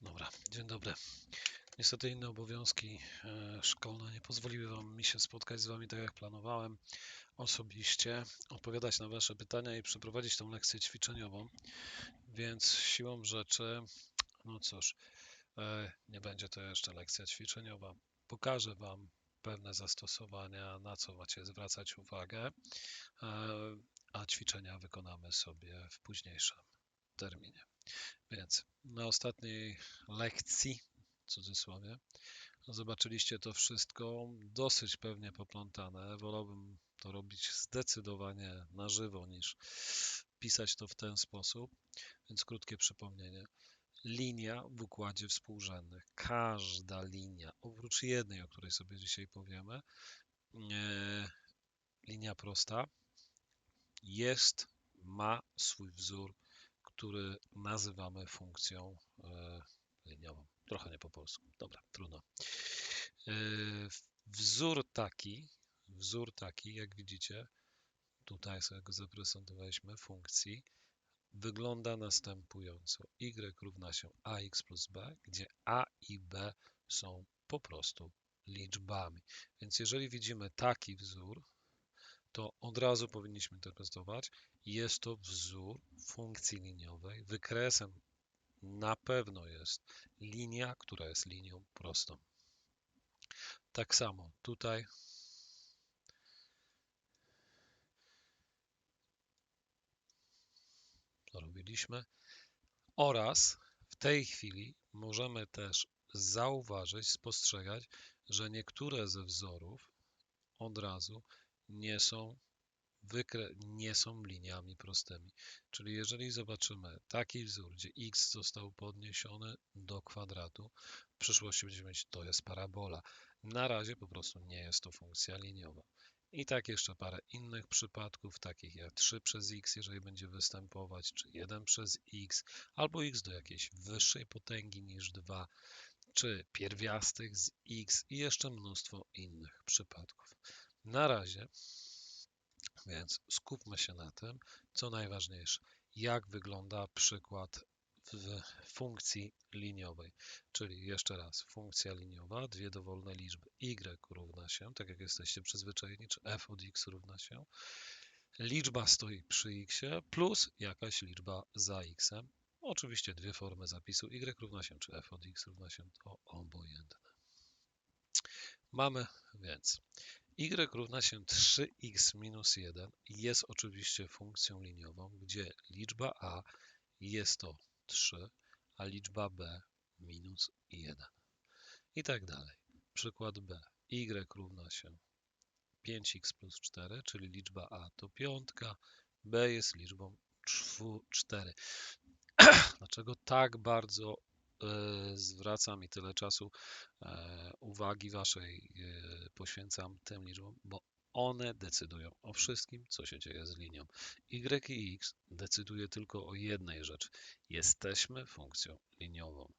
Dobra, dzień dobry. Niestety inne obowiązki e, szkolne nie pozwoliły wam mi się spotkać z wami tak jak planowałem osobiście, odpowiadać na wasze pytania i przeprowadzić tą lekcję ćwiczeniową, więc siłą rzeczy, no cóż, e, nie będzie to jeszcze lekcja ćwiczeniowa. Pokażę wam pewne zastosowania, na co macie zwracać uwagę, e, a ćwiczenia wykonamy sobie w późniejszym terminie. Więc na ostatniej lekcji, w cudzysłowie, zobaczyliście to wszystko dosyć pewnie poplątane. Wolałbym to robić zdecydowanie na żywo niż pisać to w ten sposób. Więc krótkie przypomnienie. Linia w układzie współrzędnych. Każda linia, oprócz jednej, o której sobie dzisiaj powiemy, e, linia prosta, jest, ma swój wzór który nazywamy funkcją e, liniową. Trochę nie po polsku. Dobra, trudno. E, wzór taki, wzór taki, jak widzicie, tutaj sobie go zaprezentowaliśmy, funkcji, wygląda następująco. y równa się ax plus b, gdzie a i b są po prostu liczbami. Więc jeżeli widzimy taki wzór, to od razu powinniśmy interpretować, jest to wzór funkcji liniowej. Wykresem na pewno jest linia, która jest linią prostą. Tak samo tutaj robiliśmy. Oraz w tej chwili możemy też zauważyć, spostrzegać, że niektóre ze wzorów od razu nie są, wykre... nie są liniami prostymi. Czyli jeżeli zobaczymy taki wzór, gdzie x został podniesiony do kwadratu, w przyszłości będziemy mieć, to jest parabola. Na razie po prostu nie jest to funkcja liniowa. I tak jeszcze parę innych przypadków, takich jak 3 przez x, jeżeli będzie występować, czy 1 przez x, albo x do jakiejś wyższej potęgi niż 2, czy pierwiastek z x i jeszcze mnóstwo innych przypadków. Na razie, więc skupmy się na tym, co najważniejsze. Jak wygląda przykład w funkcji liniowej. Czyli jeszcze raz, funkcja liniowa, dwie dowolne liczby y równa się, tak jak jesteście przyzwyczajeni, czy f od x równa się. Liczba stoi przy x plus jakaś liczba za x. Oczywiście dwie formy zapisu y równa się, czy f od x równa się, to obojętne. Mamy więc y równa się 3x minus 1 jest oczywiście funkcją liniową, gdzie liczba a jest to 3, a liczba b minus 1. I tak dalej. Przykład b. y równa się 5x plus 4, czyli liczba a to piątka, b jest liczbą 4. Dlaczego tak bardzo zwracam i tyle czasu e, uwagi waszej e, poświęcam tym liczbom, bo one decydują o wszystkim, co się dzieje z linią. Y i X decyduje tylko o jednej rzeczy. Jesteśmy funkcją liniową.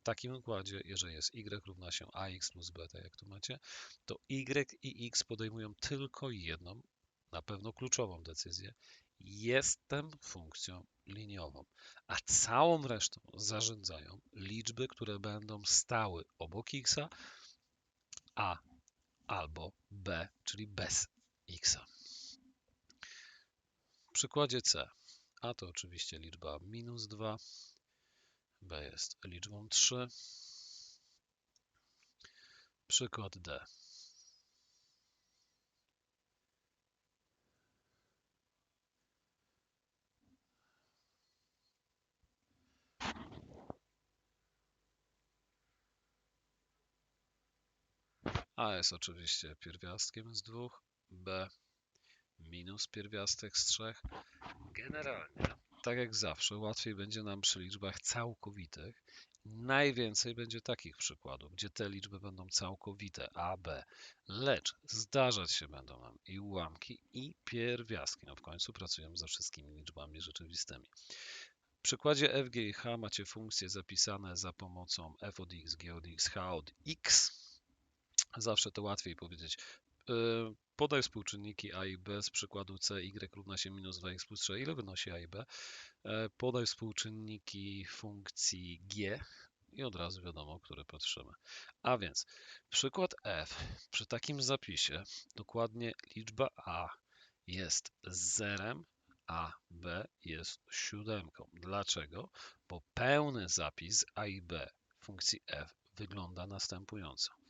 W takim układzie, jeżeli jest y równa się ax plus b, tak jak tu macie, to y i x podejmują tylko jedną, na pewno kluczową decyzję. Jestem funkcją liniową, a całą resztą zarządzają liczby, które będą stały obok x, a albo b, czyli bez x. W przykładzie c a to oczywiście liczba minus 2, b jest liczbą 3. Przykład d A jest oczywiście pierwiastkiem z dwóch, B minus pierwiastek z trzech. Generalnie, tak jak zawsze, łatwiej będzie nam przy liczbach całkowitych. Najwięcej będzie takich przykładów, gdzie te liczby będą całkowite, A, B, lecz zdarzać się będą nam i ułamki, i pierwiastki. No w końcu pracujemy ze wszystkimi liczbami rzeczywistymi. W przykładzie f, g i h macie funkcje zapisane za pomocą f od x, g od x, h od x Zawsze to łatwiej powiedzieć. Y, podaj współczynniki a i b z przykładu c, y równa się minus 2x plus 3. Ile wynosi a i b? E, podaj współczynniki funkcji g, i od razu wiadomo, który patrzymy. A więc przykład f przy takim zapisie dokładnie liczba a jest zerem, a b jest siódemką. Dlaczego? Bo pełny zapis a i b funkcji f wygląda następująco.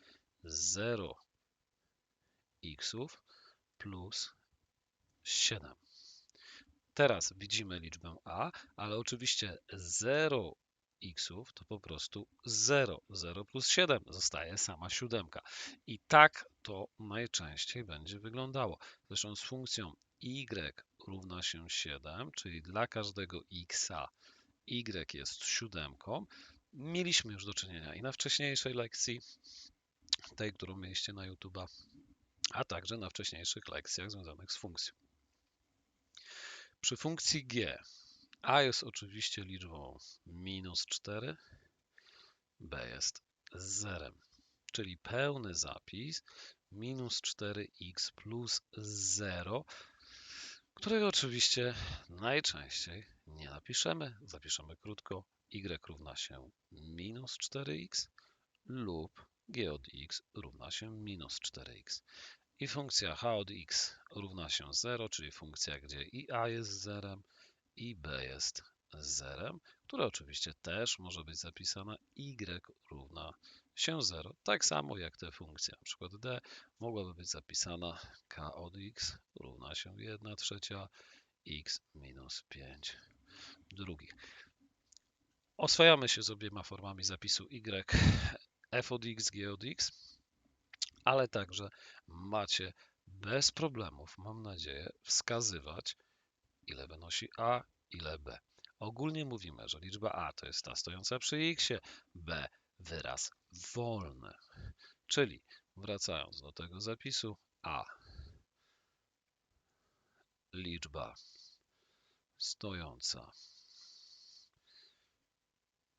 0 xów plus 7. Teraz widzimy liczbę a, ale oczywiście 0 xów to po prostu 0. 0 plus 7 zostaje sama siódemka. I tak to najczęściej będzie wyglądało. Zresztą z funkcją y równa się 7, czyli dla każdego xa y jest siódemką, mieliśmy już do czynienia i na wcześniejszej lekcji, tej, którą mieliście na YouTube, a także na wcześniejszych lekcjach związanych z funkcją. Przy funkcji g a jest oczywiście liczbą minus 4, b jest zerem, czyli pełny zapis minus 4x plus 0, którego oczywiście najczęściej nie napiszemy. Zapiszemy krótko y równa się minus 4x lub g od x równa się minus 4x. I funkcja h od x równa się 0, czyli funkcja, gdzie i a jest zerem, i b jest zerem, które oczywiście też może być zapisane y równa się 0, tak samo jak te funkcje, na przykład d mogłaby być zapisana k od x równa się 1 trzecia x minus 5 drugich. Oswajamy się z obiema formami zapisu y, f od x, g od x, ale także macie bez problemów, mam nadzieję, wskazywać, ile wynosi a, ile b. Ogólnie mówimy, że liczba a to jest ta stojąca przy x, b wyraz wolny. Czyli wracając do tego zapisu, a liczba stojąca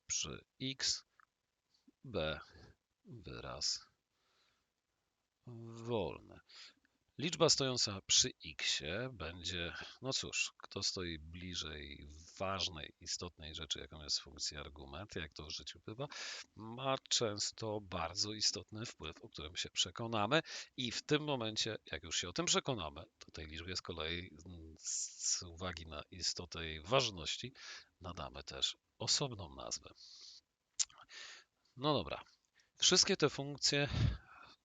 przy x, b wyraz wolny. Liczba stojąca przy x będzie, no cóż, kto stoi bliżej ważnej, istotnej rzeczy, jaką jest funkcja argument, jak to w życiu bywa, ma często bardzo istotny wpływ, o którym się przekonamy i w tym momencie, jak już się o tym przekonamy, to tej liczbie z kolei z uwagi na istotę jej ważności nadamy też osobną nazwę. No dobra, wszystkie te funkcje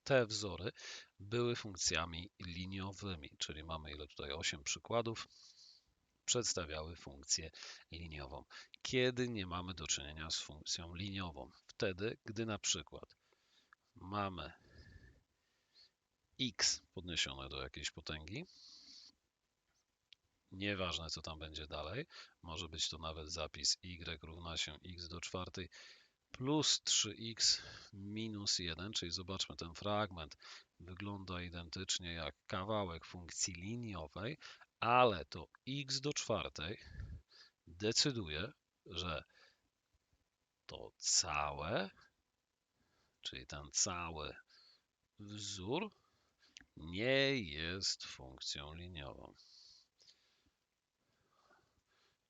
te wzory były funkcjami liniowymi, czyli mamy ile tutaj 8 przykładów, przedstawiały funkcję liniową. Kiedy nie mamy do czynienia z funkcją liniową? Wtedy, gdy na przykład mamy x podniesione do jakiejś potęgi, nieważne co tam będzie dalej, może być to nawet zapis y równa się x do czwartej plus 3x minus 1, czyli zobaczmy ten fragment wygląda identycznie jak kawałek funkcji liniowej, ale to x do czwartej decyduje, że to całe, czyli ten cały wzór nie jest funkcją liniową.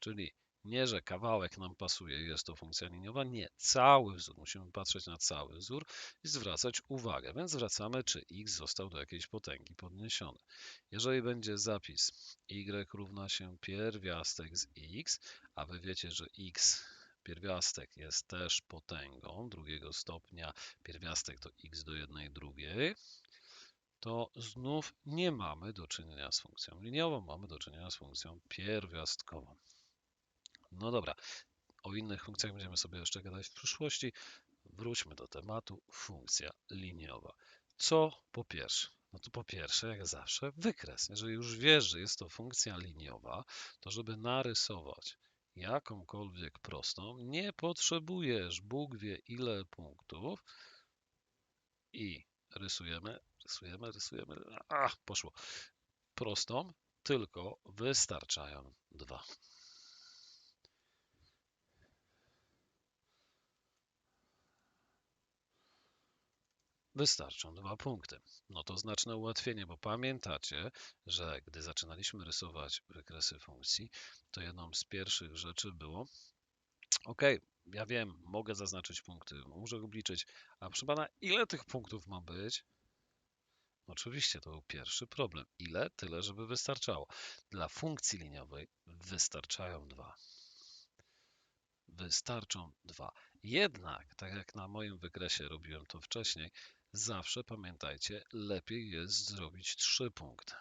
Czyli nie, że kawałek nam pasuje jest to funkcja liniowa, nie, cały wzór. Musimy patrzeć na cały wzór i zwracać uwagę. Więc zwracamy, czy x został do jakiejś potęgi podniesiony. Jeżeli będzie zapis y równa się pierwiastek z x, a wy wiecie, że x pierwiastek jest też potęgą drugiego stopnia, pierwiastek to x do jednej drugiej, to znów nie mamy do czynienia z funkcją liniową, mamy do czynienia z funkcją pierwiastkową. No dobra, o innych funkcjach będziemy sobie jeszcze gadać w przyszłości. Wróćmy do tematu funkcja liniowa. Co po pierwsze? No to po pierwsze, jak zawsze, wykres. Jeżeli już wiesz, że jest to funkcja liniowa, to żeby narysować jakąkolwiek prostą, nie potrzebujesz Bóg wie ile punktów i rysujemy, rysujemy, rysujemy, a poszło, prostą, tylko wystarczają dwa. Wystarczą dwa punkty. No to znaczne ułatwienie, bo pamiętacie, że gdy zaczynaliśmy rysować wykresy funkcji, to jedną z pierwszych rzeczy było Ok, ja wiem, mogę zaznaczyć punkty, muszę obliczyć, a proszę pana, ile tych punktów ma być? Oczywiście, to był pierwszy problem. Ile? Tyle, żeby wystarczało. Dla funkcji liniowej wystarczają dwa. Wystarczą dwa. Jednak, tak jak na moim wykresie robiłem to wcześniej, zawsze pamiętajcie, lepiej jest zrobić trzy punkty.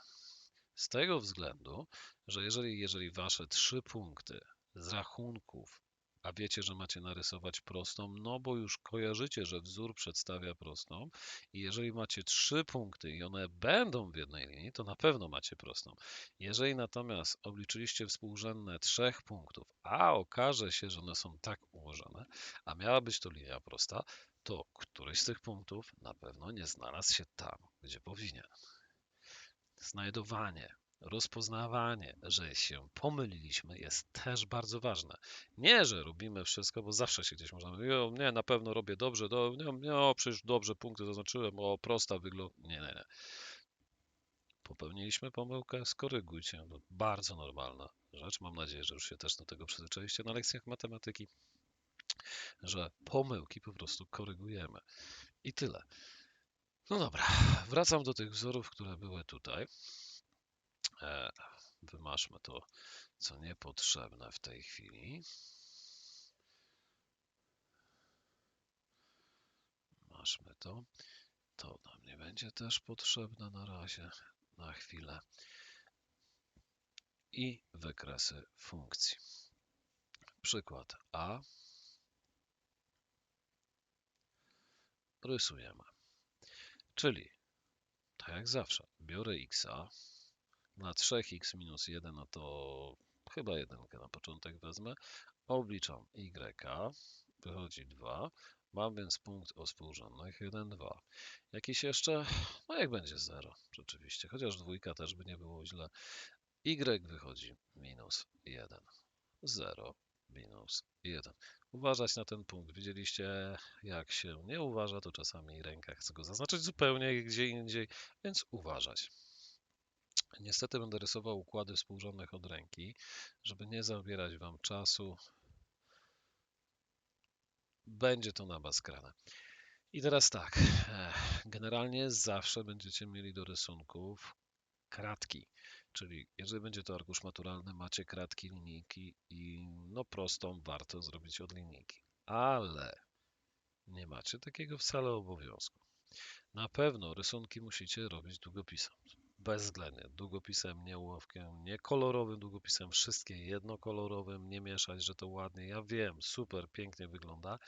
Z tego względu, że jeżeli, jeżeli wasze trzy punkty z rachunków a wiecie, że macie narysować prostą, no bo już kojarzycie, że wzór przedstawia prostą i jeżeli macie trzy punkty i one będą w jednej linii, to na pewno macie prostą. Jeżeli natomiast obliczyliście współrzędne trzech punktów, a okaże się, że one są tak ułożone, a miała być to linia prosta, to któryś z tych punktów na pewno nie znalazł się tam, gdzie powinien. Znajdowanie rozpoznawanie, że się pomyliliśmy, jest też bardzo ważne. Nie, że robimy wszystko, bo zawsze się gdzieś można mówić, nie, na pewno robię dobrze, do, nie, nie, przecież dobrze punkty zaznaczyłem, o, prosta wygląda. Nie, nie, nie. Popełniliśmy pomyłkę, skorygujcie. To bardzo normalna rzecz. Mam nadzieję, że już się też do tego przyzwyczailiście na lekcjach matematyki, że pomyłki po prostu korygujemy. I tyle. No dobra, wracam do tych wzorów, które były tutaj. E, wymaszmy to, co niepotrzebne w tej chwili. Maszmy to. To nam nie będzie też potrzebne na razie, na chwilę. I wykresy funkcji. Przykład A. Rysujemy. Czyli, tak jak zawsze, biorę x na 3x minus 1, no to chyba jedynkę na początek wezmę. Obliczam y, wychodzi 2. Mam więc punkt o współrzędnych 1, 2. Jakiś jeszcze? No jak będzie 0, rzeczywiście. Chociaż dwójka też by nie było źle. Y wychodzi minus 1. 0 minus 1. Uważać na ten punkt. Widzieliście, jak się nie uważa, to czasami ręka chce go zaznaczyć zupełnie gdzie indziej, więc uważać. Niestety będę rysował układy współrzędnych od ręki, żeby nie zabierać Wam czasu. Będzie to na baskrane. I teraz tak, generalnie zawsze będziecie mieli do rysunków kratki, czyli jeżeli będzie to arkusz maturalny, macie kratki, linijki i no prostą warto zrobić od linijki. Ale nie macie takiego wcale obowiązku. Na pewno rysunki musicie robić długopisem bezwzględnie. Długopisem, nie ołówkiem, nie kolorowym długopisem, wszystkie jednokolorowym, nie mieszać, że to ładnie. Ja wiem, super, pięknie wygląda,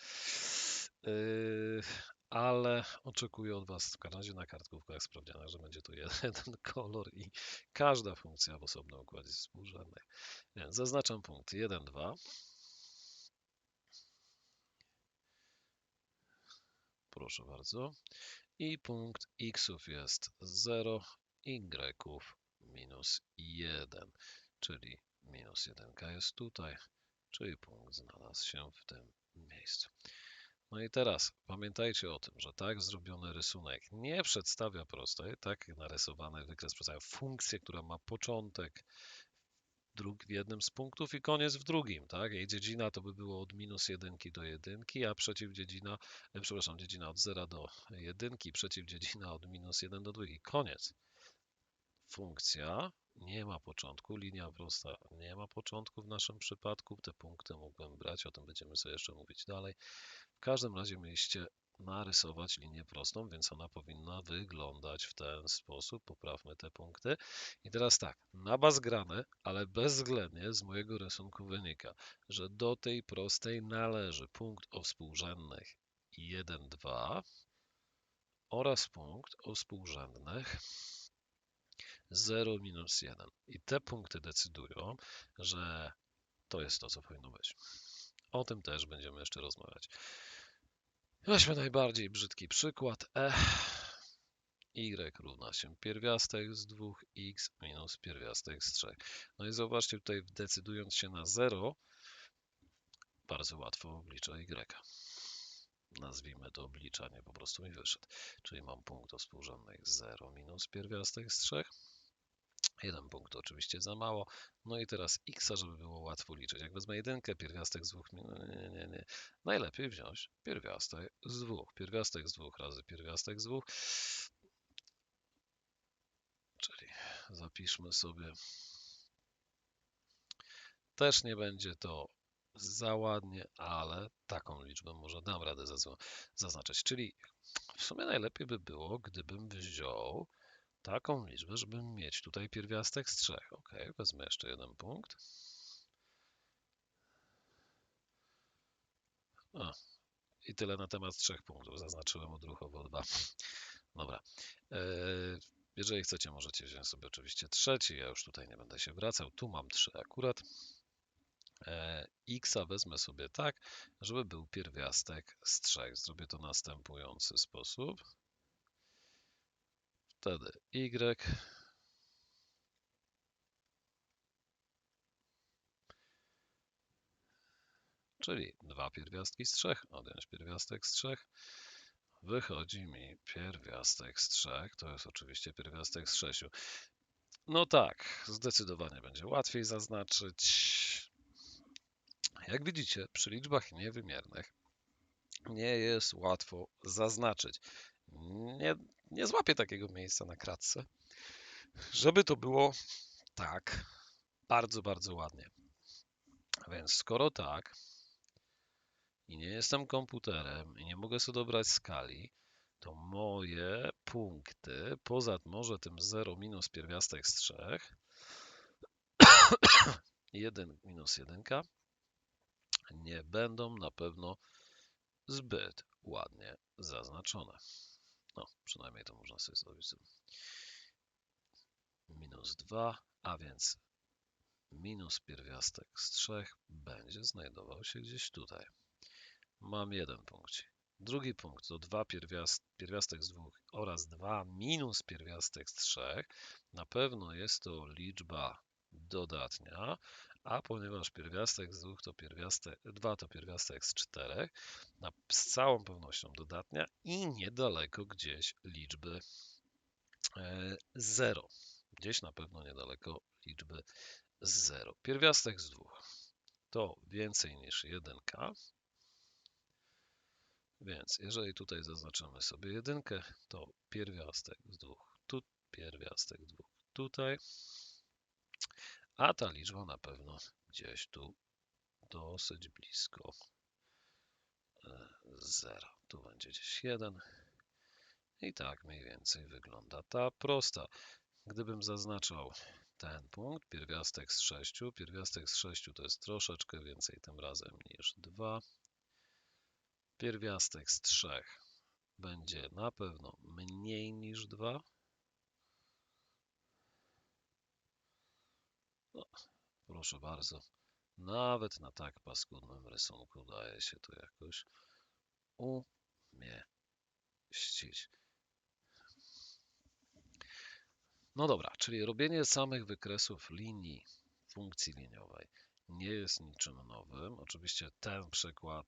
yy, ale oczekuję od Was w każdym na kartkówkach sprawdziana, że będzie to jeden kolor i każda funkcja w osobnym układzie współrzędnych. Więc zaznaczam punkt 1, 2. Proszę bardzo. I punkt x jest 0 y minus 1, czyli minus 1 jest tutaj, czyli punkt znalazł się w tym miejscu. No i teraz pamiętajcie o tym, że tak zrobiony rysunek nie przedstawia prostej, tak narysowany wykres przedstawia funkcję, która ma początek w jednym z punktów i koniec w drugim, tak? Jej dziedzina to by było od minus jedynki do jedynki, a przeciwdziedzina, e, przepraszam, dziedzina od 0 do jedynki, przeciwdziedzina od minus 1 do drugiej. Koniec funkcja nie ma początku, linia prosta nie ma początku w naszym przypadku. Te punkty mógłbym brać, o tym będziemy sobie jeszcze mówić dalej. W każdym razie mieliście narysować linię prostą, więc ona powinna wyglądać w ten sposób. Poprawmy te punkty. I teraz tak, na bazgrane, ale bezwzględnie z mojego rysunku wynika, że do tej prostej należy punkt o współrzędnych 1, 2 oraz punkt o współrzędnych 0 minus 1. I te punkty decydują, że to jest to, co powinno być. O tym też będziemy jeszcze rozmawiać. Weźmy najbardziej brzydki przykład. E. Y równa się pierwiastek z 2x minus pierwiastek z 3. No i zobaczcie tutaj, decydując się na 0, bardzo łatwo obliczę y. Nazwijmy to obliczanie, po prostu mi wyszedł. Czyli mam punkt o współrzędnych 0 minus pierwiastek z 3 Jeden punkt oczywiście za mało. No i teraz x, żeby było łatwo liczyć. Jak wezmę jedynkę, pierwiastek z dwóch, nie, nie, nie. Najlepiej wziąć pierwiastek z dwóch. Pierwiastek z dwóch razy pierwiastek z dwóch. Czyli zapiszmy sobie. Też nie będzie to za ładnie, ale taką liczbę może dam radę zaznaczyć. Czyli w sumie najlepiej by było, gdybym wziął taką liczbę, żeby mieć tutaj pierwiastek z trzech. Ok, wezmę jeszcze jeden punkt. I tyle na temat trzech punktów. Zaznaczyłem odruchowo dwa. Dobra. E, Jeżeli chcecie, możecie wziąć sobie oczywiście trzeci. Ja już tutaj nie będę się wracał. Tu mam trzy akurat. E, X wezmę sobie tak, żeby był pierwiastek z trzech. Zrobię to w następujący sposób. Wtedy Y czyli dwa pierwiastki z trzech, odjąć pierwiastek z trzech, wychodzi mi pierwiastek z trzech, to jest oczywiście pierwiastek z sześciu. No tak, zdecydowanie będzie łatwiej zaznaczyć. Jak widzicie, przy liczbach niewymiernych nie jest łatwo zaznaczyć. Nie, nie złapię takiego miejsca na kratce, żeby to było tak bardzo, bardzo ładnie. Więc skoro tak, i nie jestem komputerem i nie mogę sobie dobrać skali, to moje punkty, poza może tym 0 minus pierwiastek z 3, 1 minus 1, nie będą na pewno zbyt ładnie zaznaczone. No, przynajmniej to można sobie zrobić. Minus 2, a więc minus pierwiastek z 3 będzie znajdował się gdzieś tutaj. Mam jeden punkcik. Drugi punkt to 2 pierwiast, pierwiastek z 2 oraz 2 minus pierwiastek z 3. Na pewno jest to liczba dodatnia, a ponieważ pierwiastek z 2 to pierwiastek, 2 to pierwiastek z 4, na, z całą pewnością dodatnia i niedaleko gdzieś liczby e, 0. Gdzieś na pewno niedaleko liczby 0. Pierwiastek z 2 to więcej niż 1k, więc jeżeli tutaj zaznaczymy sobie jedynkę, to pierwiastek z dwóch, tu pierwiastek dwóch tutaj, a ta liczba na pewno gdzieś tu dosyć blisko e, zera. Tu będzie gdzieś jeden. I tak mniej więcej wygląda ta prosta. Gdybym zaznaczał ten punkt, pierwiastek z 6, pierwiastek z 6 to jest troszeczkę więcej tym razem niż 2. Pierwiastek z 3 będzie na pewno mniej niż 2. proszę bardzo, nawet na tak paskudnym rysunku daje się to jakoś umieścić. No dobra, czyli robienie samych wykresów linii funkcji liniowej nie jest niczym nowym. Oczywiście ten przykład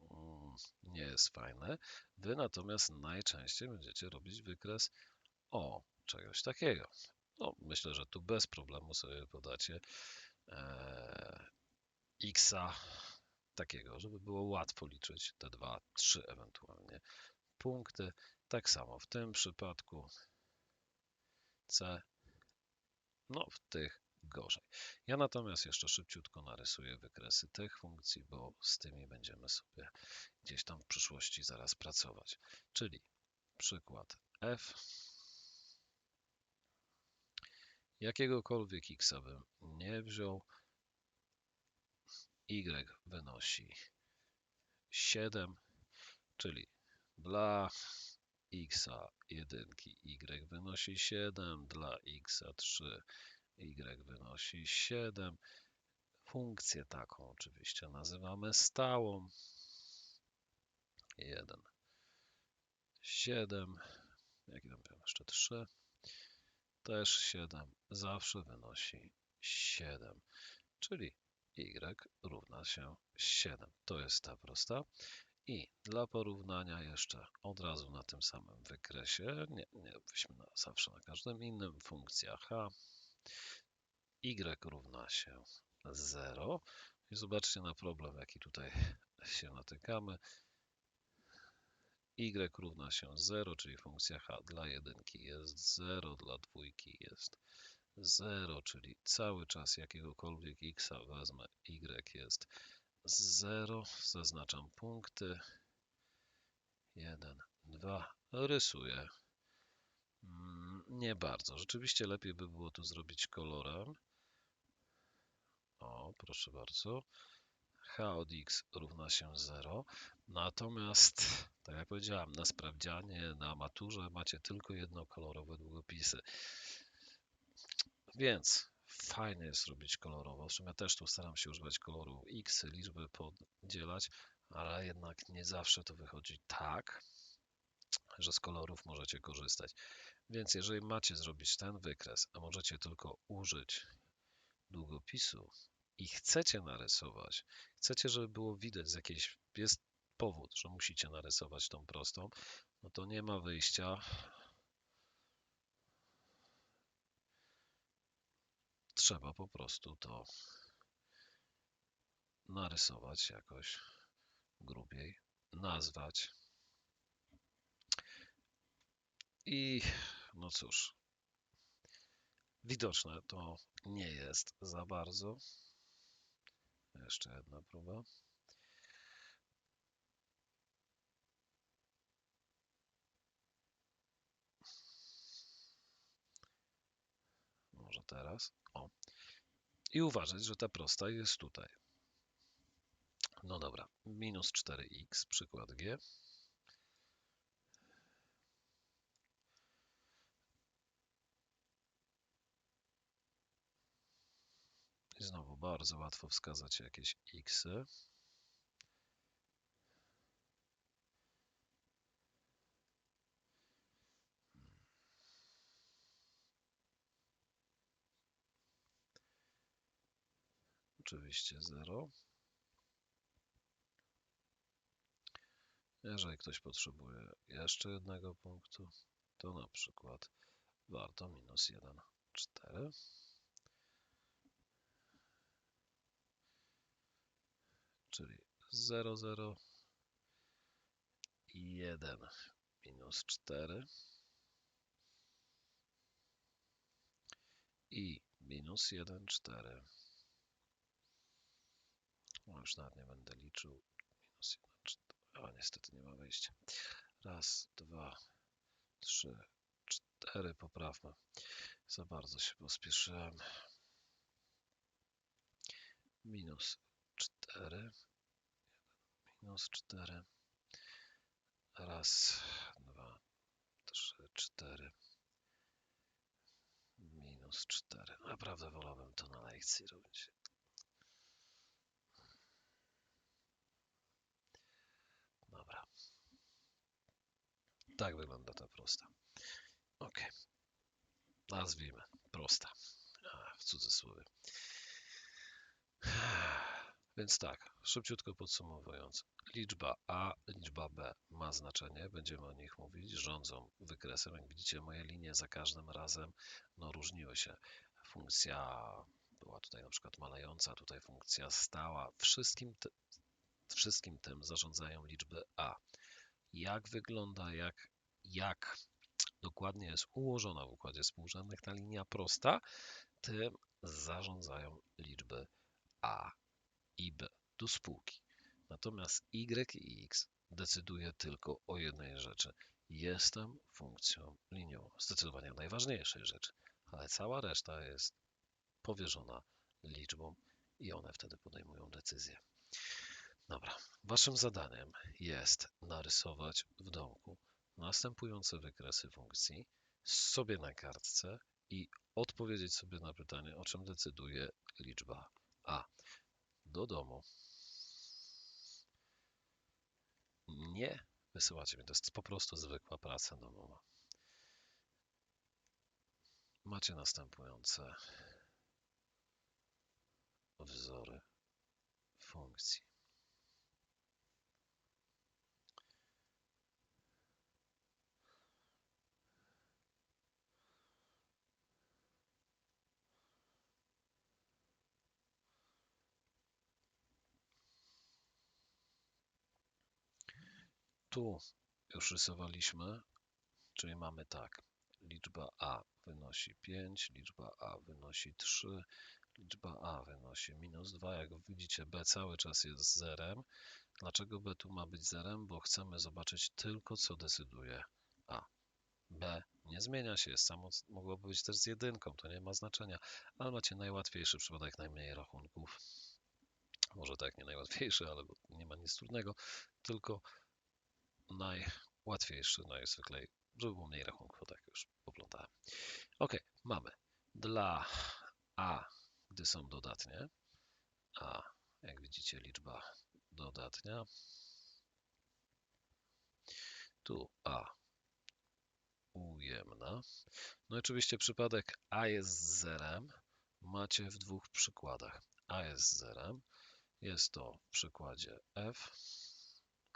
mm, nie jest fajny. Wy natomiast najczęściej będziecie robić wykres o czegoś takiego. No, myślę, że tu bez problemu sobie podacie e, xa takiego, żeby było łatwo liczyć te dwa, trzy ewentualnie punkty. Tak samo w tym przypadku C, no w tych gorzej. Ja natomiast jeszcze szybciutko narysuję wykresy tych funkcji, bo z tymi będziemy sobie gdzieś tam w przyszłości zaraz pracować. Czyli przykład f. Jakiegokolwiek x bym nie wziął, y wynosi 7, czyli dla x jedynki y wynosi 7, dla x 3 y wynosi 7. Funkcję taką oczywiście nazywamy stałą. 1, 7, jaki tam miałem jeszcze 3, też 7, zawsze wynosi 7, czyli y równa się 7. To jest ta prosta. I dla porównania jeszcze od razu na tym samym wykresie, nie, nie weźmy na zawsze na każdym innym, funkcja h y równa się 0 i zobaczcie na problem, jaki tutaj się natykamy. Y równa się 0, czyli funkcja h dla jedynki jest 0, dla dwójki jest 0, czyli cały czas jakiegokolwiek x wezmę, y jest 0, zaznaczam punkty, 1, 2, rysuję. Mm, Nie bardzo. Rzeczywiście lepiej by było to zrobić kolorem. O, proszę bardzo. Od x równa się 0. Natomiast, tak jak powiedziałem, na sprawdzianie, na maturze macie tylko jednokolorowe długopisy. Więc fajnie jest robić kolorowo. Zresztą ja też tu staram się używać kolorów x, liczby podzielać, ale jednak nie zawsze to wychodzi tak, że z kolorów możecie korzystać. Więc jeżeli macie zrobić ten wykres, a możecie tylko użyć długopisu i chcecie narysować, chcecie, żeby było widać z jakiejś, jest powód, że musicie narysować tą prostą, no to nie ma wyjścia. Trzeba po prostu to narysować jakoś grubiej, nazwać. I no cóż, widoczne to nie jest za bardzo. Jeszcze jedna próba. Może teraz. O. I uważać, że ta prosta jest tutaj. No dobra, minus 4x, przykład G. I znowu bardzo łatwo wskazać jakieś xy. Oczywiście 0. Jeżeli ktoś potrzebuje jeszcze jednego punktu, to na przykład warto minus 1, 4. czyli 0, 0 i 1 minus 4 i minus 1, 4. No już nawet nie będę liczył. Minus 1, 4. A niestety nie ma wyjścia. Raz, dwa, trzy, cztery. Poprawmy. Za bardzo się pospieszyłem. Minus 4 minus 4. Raz, dwa, trzy, cztery. Minus 4. Naprawdę wolałbym to na lekcji robić. Dobra. Tak wygląda ta prosta. Ok. Nazwijmy prosta. w cudzysłowie. Więc tak, szybciutko podsumowując. Liczba A, liczba B ma znaczenie, będziemy o nich mówić, rządzą wykresem. Jak widzicie, moje linie za każdym razem no, różniły się. Funkcja była tutaj na przykład malejąca, tutaj funkcja stała. Wszystkim, te, wszystkim tym zarządzają liczby A. Jak wygląda, jak, jak dokładnie jest ułożona w układzie współrzędnych ta linia prosta, tym zarządzają liczby A i B do spółki. Natomiast y i x decyduje tylko o jednej rzeczy. Jestem funkcją liniową. Zdecydowanie najważniejszej rzeczy, ale cała reszta jest powierzona liczbom i one wtedy podejmują decyzję. Dobra, waszym zadaniem jest narysować w domku następujące wykresy funkcji sobie na kartce i odpowiedzieć sobie na pytanie, o czym decyduje liczba a. Do domu nie wysyłacie mi. To jest po prostu zwykła praca domowa. Macie następujące wzory funkcji. Tu już rysowaliśmy, czyli mamy tak. Liczba A wynosi 5, liczba A wynosi 3, liczba A wynosi minus 2. Jak widzicie, B cały czas jest zerem. Dlaczego B tu ma być zerem? Bo chcemy zobaczyć tylko, co decyduje A. B nie zmienia się, jest samo, mogłoby być też z jedynką, to nie ma znaczenia, ale macie najłatwiejszy przypadek, najmniej rachunków. Może tak, nie najłatwiejszy, ale nie ma nic trudnego, tylko najłatwiejszy najzwyklej, żeby było mniej rachunków, tak już poplątałem. Ok, mamy dla A, gdy są dodatnie, a jak widzicie liczba dodatnia, tu A ujemna. No i oczywiście przypadek A jest zerem macie w dwóch przykładach. A jest zerem, jest to w przykładzie F,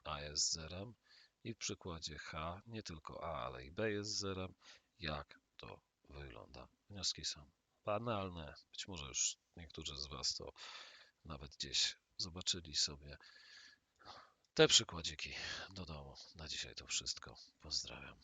A jest zerem i w przykładzie H nie tylko A, ale i B jest zerem. Jak to wygląda? Wnioski są banalne. Być może już niektórzy z Was to nawet gdzieś zobaczyli sobie te przykładziki do domu. Na dzisiaj to wszystko. Pozdrawiam.